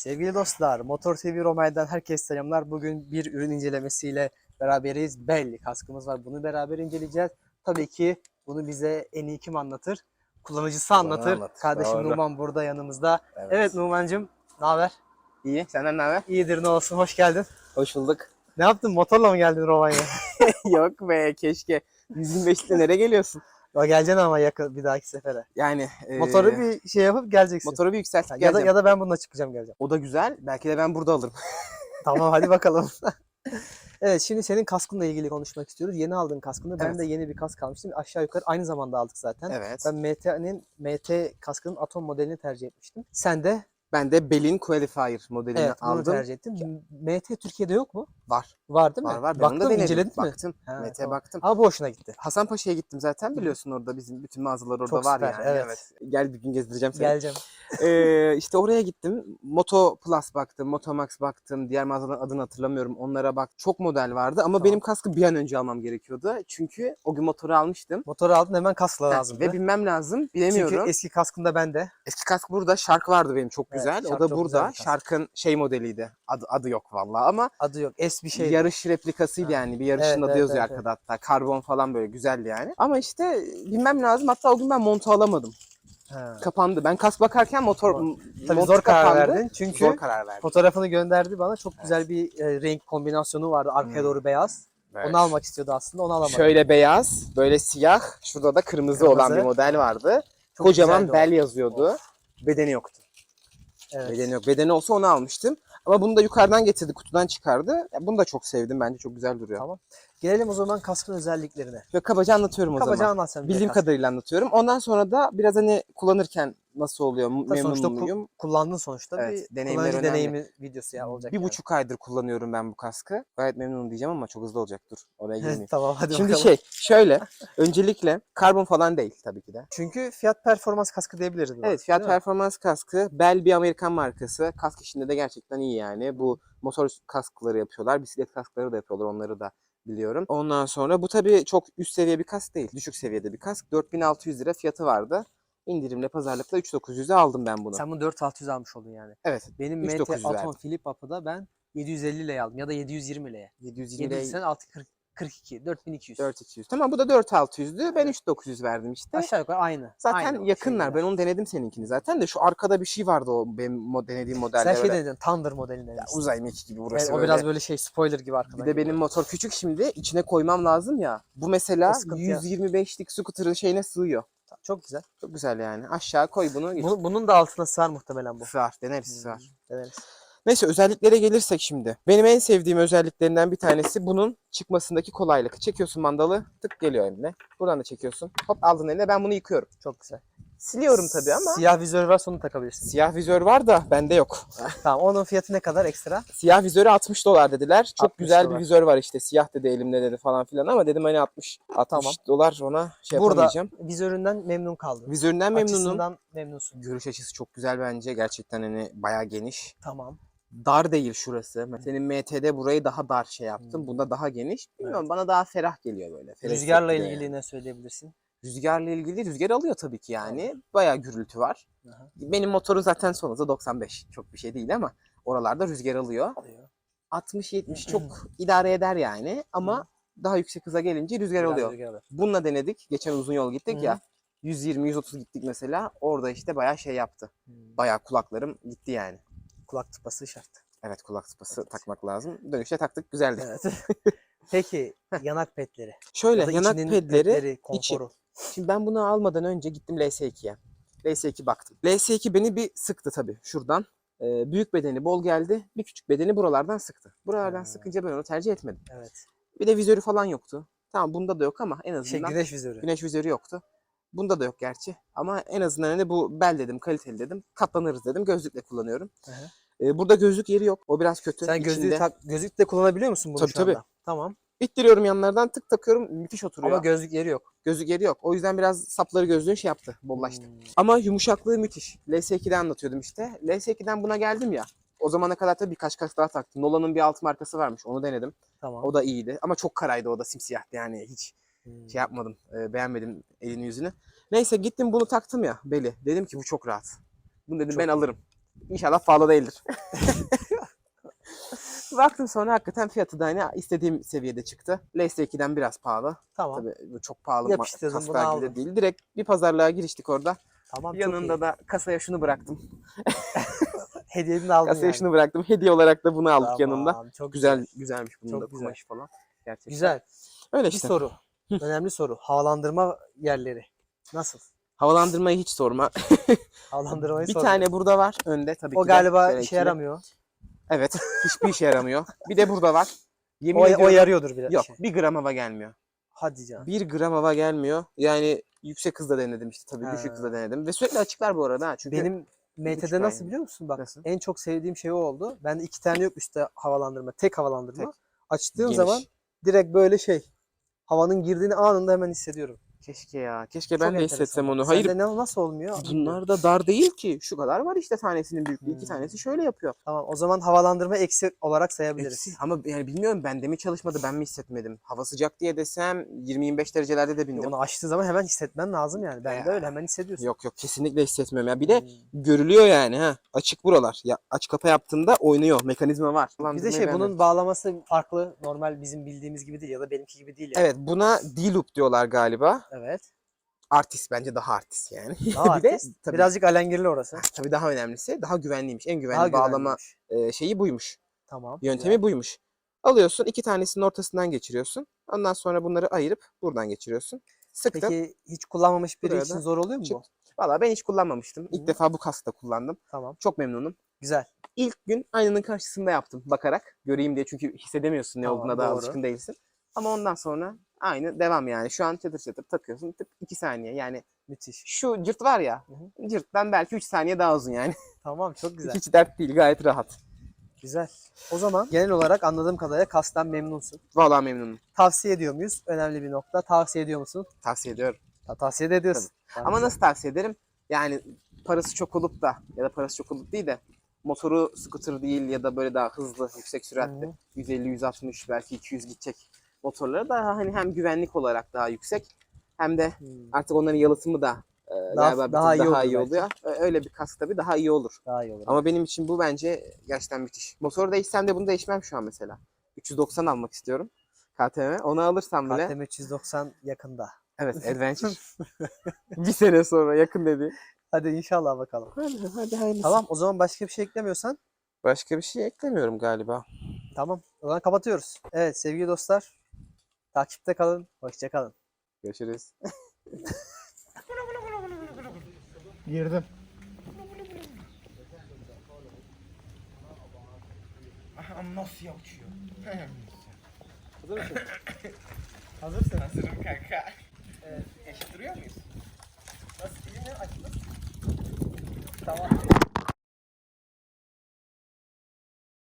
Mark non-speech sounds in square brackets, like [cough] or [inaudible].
Sevgili dostlar, Motor TV Romanya'dan herkese selamlar. Bugün bir ürün incelemesiyle beraberiz. Belli kaskımız var. Bunu beraber inceleyeceğiz. Tabii ki bunu bize en iyi kim anlatır? Kullanıcısı anlatır. anlatır, Kardeşim doğru. Numan burada yanımızda. Evet. Evet, Numan'cığım ne haber? İyi. Senden ne haber? İyidir ne olsun hoş geldin. Hoş bulduk. Ne yaptın motorla mı geldin Romanya'ya? [laughs] Yok be keşke. 125'te nereye geliyorsun? Ya geleceksin ama yakın bir dahaki sefere. Yani e, Motoru bir şey yapıp geleceksin. motoru bir yükseltip ya da geleceğim. ya da ben bununla çıkacağım geleceğim. O da güzel. Belki de ben burada alırım. [laughs] Tamam hadi bakalım. [laughs] evet şimdi senin kaskınla ilgili konuşmak istiyoruz. Yeni aldığın kaskını. Ben Evet. de yeni bir kask almıştım. Aşağı yukarı aynı zamanda aldık zaten. Evet. Ben MT'nin MT kaskının Atom modelini tercih etmiştim. Sen de Ben de Bell'in Qualifier modelini evet bunu aldım. tercih ettin. MT Türkiye'de yok mu? Var. Var değil mi? Var var. Ben Baktın onu da mı, denedim. inceledin mi? baktım. Ha, Mete tamam. baktım. Ama bu hoşuna gitti. Hasanpaşa'ya gittim zaten biliyorsun orada bizim bütün mağazalar orada Çok var süper, yani. evet. Gel bir gün gezdireceğim seni. Geleceğim. [laughs] ee, işte oraya gittim. Moto Plus baktım, Moto Max baktım. Diğer mağazaların adını hatırlamıyorum. Onlara bak. Çok model vardı ama Tamam. benim kaskı bir an önce almam gerekiyordu. Çünkü o gün motoru almıştım. Motoru aldın hemen kaskla lazım. Ve binmem lazım. Bilemiyorum. Çünkü eski kaskında bende. Eski kask burada. Shark vardı benim çok Evet, güzel. Shark o da güzel burada. Shark'ın şey modeliydi. Adı, adı yok vallahi ama Adı yok. S bir şey. yarış replikasıydı Ha. yani. Bir yarışın Evet, adı evet, yazıyor evet, arkada hatta. Karbon falan böyle güzeldi yani. Ama işte binmem lazım. Hatta o gün ben montu alamadım. Ha. Kapandı. Ben kask bakarken motor Tabii montu zor karar kapandı. verdin. Çünkü Zor karar verdim. fotoğrafını gönderdi bana. Çok güzel bir e, renk kombinasyonu vardı. Arkaya Hmm. doğru beyaz. Evet. Onu almak istiyordu aslında. Onu alamadı. Şöyle beyaz, böyle siyah. Şurada da kırmızı, Kırmızı. olan bir model vardı. Çok Kocaman güzeldi o. bel yazıyordu. Bedeni yoktu. Evet. Bedeni yok. Bedeni olsa onu almıştım. Ama bunu da yukarıdan getirdi, kutudan çıkardı. Ya bunu da çok sevdim. Bence çok güzel duruyor. Tamam. Gelelim o zaman kaskın özelliklerine. Ve kabaca anlatıyorum o Kabaca zaman. anlat sen bize Bildiğim kadarıyla anlatıyorum. Ondan sonra da biraz hani kullanırken nasıl oluyor, memnun sonuçta muyum? Kullandın sonuçta Evet, bir deneyimler kullanıcı önemli. deneyimi videosu ya olacak Bir yani. buçuk aydır kullanıyorum ben bu kaskı. Gayet memnunum diyeceğim ama çok hızlı olacak. Dur oraya [laughs] girmeyeyim. tamam hadi Şimdi bakalım. şey şöyle öncelikle karbon falan değil tabii ki de. Çünkü fiyat performans kaskı diyebiliriz buna. Evet fiyat değil mi? performans kaskı. Bell bir Amerikan markası. Kask işinde de gerçekten iyi yani. Bu motor kaskları yapıyorlar. Bisiklet kaskları da yapıyorlar. Onları da biliyorum. Ondan sonra bu tabii çok üst seviye bir kask değil. Düşük seviyede bir kask. 4600 lira fiyatı vardı. İndirimle pazarlıkla 3900'e aldım ben bunu. Sen bunu 4600 almış oldun yani. Evet. Benim MT 3900 Atom. Flip Up'ı ben 750 liraya aldım ya da 720 liraya. 720 700 liraya sen 640 42 4200. 4200. Tamam bu da 4600'dü. Ben 3900 verdim işte. Aşağı yukarı aynı. Zaten aynı yakınlar. şeyler. Ben onu denedim seninkini zaten de. Şu arkada bir şey vardı o benim denediğim modelde. Sen şey denedin Thunder modelini Ya denemişsin. uzay mekiği gibi burası Evet, o böyle. biraz böyle şey spoiler gibi arkadan. Bir de benim geliyor. motor küçük şimdi. içine koymam lazım ya. Bu mesela O sıkıntı ya. 125'lik scooter'ın şeyine sığıyor. Çok güzel. Çok güzel yani. Aşağı koy bunu. git. Bu- bunun da altına sığar muhtemelen bu. Sığar. Deneriz Hmm, sığar. deneriz. Neyse özelliklere gelirsek şimdi. Benim en sevdiğim özelliklerinden bir tanesi bunun çıkmasındaki kolaylık. Çekiyorsun mandalı tık geliyor eline. Buradan da çekiyorsun. Hop aldın eline ben bunu yıkıyorum. Çok güzel. Siliyorum tabii ama. Siyah vizör varsa onu takabilirsin. Siyah vizör var da bende yok. [laughs] tamam onun fiyatı ne kadar ekstra? Siyah vizörü 60 dolar dediler. Çok 60 güzel dolar. bir vizör var işte. Siyah dedi elimde dedi falan filan ama dedim hani 60 60 Tamam. dolar ona şey Burada yapamayacağım. vizöründen memnun kaldın. Vizöründen memnunum. Açısından memnunsun. Görüş açısı çok güzel bence. Gerçekten hani bayağı geniş. Tamam. Dar değil şurası. Senin MT'de burayı daha dar şey yaptım. Hmm. Bunda daha geniş. Bilmiyorum bana daha ferah geliyor böyle. Ferah Rüzgarla ilgili yani. ne söyleyebilirsin? Rüzgarla ilgili rüzgar alıyor tabii ki yani. Bayağı gürültü var. Aha. Benim motorun zaten son hızı 95. Çok bir şey değil ama oralarda rüzgar alıyor. Alıyor. 60-70 [clears throat] çok idare eder yani ama daha yüksek hıza gelince rüzgar Biraz oluyor. rüzgar alır. Bununla denedik. Geçen uzun yol gittik Hı hı. ya. 120-130 gittik mesela. Orada işte bayağı şey yaptı. Hmm. Bayağı kulaklarım gitti yani. Kulak tıpası şart. Evet kulak sıpası Evet. takmak lazım. Dönüşte taktık güzeldi. Evet. [laughs] Peki yanak pedleri. Şöyle Ya yanak içinin pedleri, içi. Şimdi ben bunu almadan önce gittim LS2'ye. LS2 baktım. LS2 beni bir sıktı tabii şuradan. Ee, büyük bedeni bol geldi. Bir küçük bedeni buralardan sıktı. Buralardan Ha. sıkınca ben onu tercih etmedim. Evet. Bir de vizörü falan yoktu. Tamam bunda da yok ama en Şey azından güneş vizörü. güneş vizörü yoktu. Bunda da yok gerçi. Ama en azından hani bu bel dedim, kaliteli dedim. Katlanırız dedim. Gözlükle kullanıyorum. Ee, burada gözlük yeri yok. O biraz kötü. Sen gözlüğü İçinde. tak, gözlükle kullanabiliyor musun bunu Tabii, şu tabii. anda? Tamam. İttiriyorum yanlardan tık takıyorum. Müthiş oturuyor. Ama gözlük yeri yok. Gözlük yeri yok. O yüzden biraz sapları gözlüğün şey yaptı. Bollaştı. Hmm. Ama yumuşaklığı müthiş. LS2'den anlatıyordum işte. LS2'den buna geldim ya. O zamana kadar tabii birkaç kask daha taktım. Nolan'ın bir alt markası varmış. Onu denedim. Tamam. O da iyiydi. Ama çok karaydı o da simsiyahtı yani. Hiç Hmm. şey yapmadım. e, beğenmedim elini yüzünü. Neyse gittim bunu taktım ya beli. Dedim ki bu çok rahat. Bunu dedim Çok ben iyi. alırım. İnşallah pahalı değildir. [laughs] Baktım sonra hakikaten fiyatı da hani istediğim seviyede çıktı. LS2'den biraz pahalı. Tamam. Tabii çok pahalı Yapıştırdım, bunu aldım. değil. Direkt bir pazarlığa giriştik orada. Tamam Yanında da kasaya şunu bıraktım. [laughs] Hediyeni de aldın Kasaya yani. şunu bıraktım. Hediye olarak da bunu aldık yanında. Tamam, Çok Güzel güzelmiş bunun Çok da güzel. kumaşı falan. Gerçekten. Güzel. Öyle Bir işte. soru. Önemli soru. Havalandırma yerleri. Nasıl? Havalandırmayı hiç sorma. [laughs] Havalandırmayı bir sormuyorum. tane burada var önde tabii O ki de. galiba işe yaramıyor. Evet. [laughs] Hiçbir işe yaramıyor. Bir de burada var. Yemin O, o ediyorum. yarıyordur biraz. Yok. işe. Bir gram hava gelmiyor. Hadi canım. Bir gram hava gelmiyor. Yani yüksek hızda denedim işte tabii. Ha. Düşük hızda denedim. Ve sürekli açıklar bu arada. ha. Çünkü Benim MT'de nasıl yani. biliyor musun? Bak Nasıl? en çok sevdiğim şey o oldu. Bende iki tane yok üstte havalandırma. Tek havalandırma. Tek. Açtığım Geniş. zaman direkt böyle şey. Havanın girdiğini anında hemen hissediyorum. Keşke ya. Keşke Çok ben de enteresan. hissetsem onu. Hayır. Sende ne, nasıl olmuyor? Bunlar da dar değil ki. Şu kadar var işte tanesinin büyüklüğü. İki Hmm. tanesi şöyle yapıyor. Tamam o zaman havalandırma eksi olarak sayabiliriz. Eksi. Ama yani bilmiyorum bende mi çalışmadı ben mi hissetmedim. Hava sıcak diye desem 20-25 derecelerde de bindim. Onu açtığı zaman hemen hissetmen lazım yani. Ben de öyle hemen hissediyorsun. Yok yok kesinlikle hissetmiyorum ya. Bir de Hmm. görülüyor yani ha. Açık buralar. Ya aç kapa yaptığımda oynuyor. Mekanizma var. Bir de şey bunun bağlaması farklı. Normal bizim bildiğimiz gibi değil ya da benimki gibi değil yani. Evet buna D-loop diyorlar galiba. Evet. Artist bence daha artist yani. Daha [laughs] bir de artist. tabii, Birazcık alengirli orası. tabii daha önemlisi daha güvenliymiş. En güvenli Daha bağlama güvenliymiş. e, şeyi buymuş. Tamam. Yöntemi güzel. buymuş. Alıyorsun iki tanesinin ortasından geçiriyorsun. Ondan sonra bunları ayırıp buradan geçiriyorsun. Sıktım. Peki hiç kullanmamış biri Buraya için da zor oluyor mu bu? Valla ben hiç kullanmamıştım. İlk Hı. defa bu kaskta kullandım. Tamam. Çok memnunum. Güzel. İlk gün aynanın karşısında yaptım bakarak. Göreyim diye çünkü hissedemiyorsun ne Tamam, olduğuna da doğru. alışkın değilsin. Ama ondan sonra aynı devam yani. Şu an çatır çatır takıyorsun. Tık 2 saniye yani. Müthiş. Şu cırt var ya. Hı Cırttan belki 3 saniye daha uzun yani. Tamam çok [laughs] güzel. Hiç dert değil gayet rahat. Güzel. O zaman genel olarak anladığım kadarıyla kastan memnunsun. Vallahi memnunum. Tavsiye ediyor muyuz? Önemli bir nokta. Tavsiye ediyor musun? Tavsiye ediyorum. Ta- tavsiye de ediyorsun. Tamam, Ama güzel. nasıl tavsiye ederim? Yani parası çok olup da ya da parası çok olup değil de motoru scooter değil ya da böyle daha hızlı, yüksek süratli Hı hı. 150, 160 belki 200 gidecek motorları daha hani hem güvenlik olarak daha yüksek hem de Hmm, artık onların yalıtımı da e, galiba bir daha iyi daha iyi belki. oluyor. Ö- Öyle bir kask tabii daha iyi olur. Daha iyi olur. Ama benim için bu bence gerçekten müthiş. Motoru değişsem de bunu değişmem şu an mesela. 390 almak istiyorum. KTM. Onu alırsam bile. KTM 390 yakında. Evet [laughs] Adventure. [laughs] bir sene sonra yakın dedi. Hadi inşallah bakalım. Hadi hadi hayırlısı. Tamam o zaman başka bir şey eklemiyorsan Başka bir şey eklemiyorum galiba. tamam. O zaman kapatıyoruz. Evet sevgili dostlar. Takipte kalın. Hoşça kalın. Görüşürüz. Girdim. Aha nasıl ya uçuyor? Hazır mısın? [laughs] Hazırsın. Hazırım kanka. Evet, eşit duruyor muyuz? Nasıl bilmiyorum açılır. Tamam.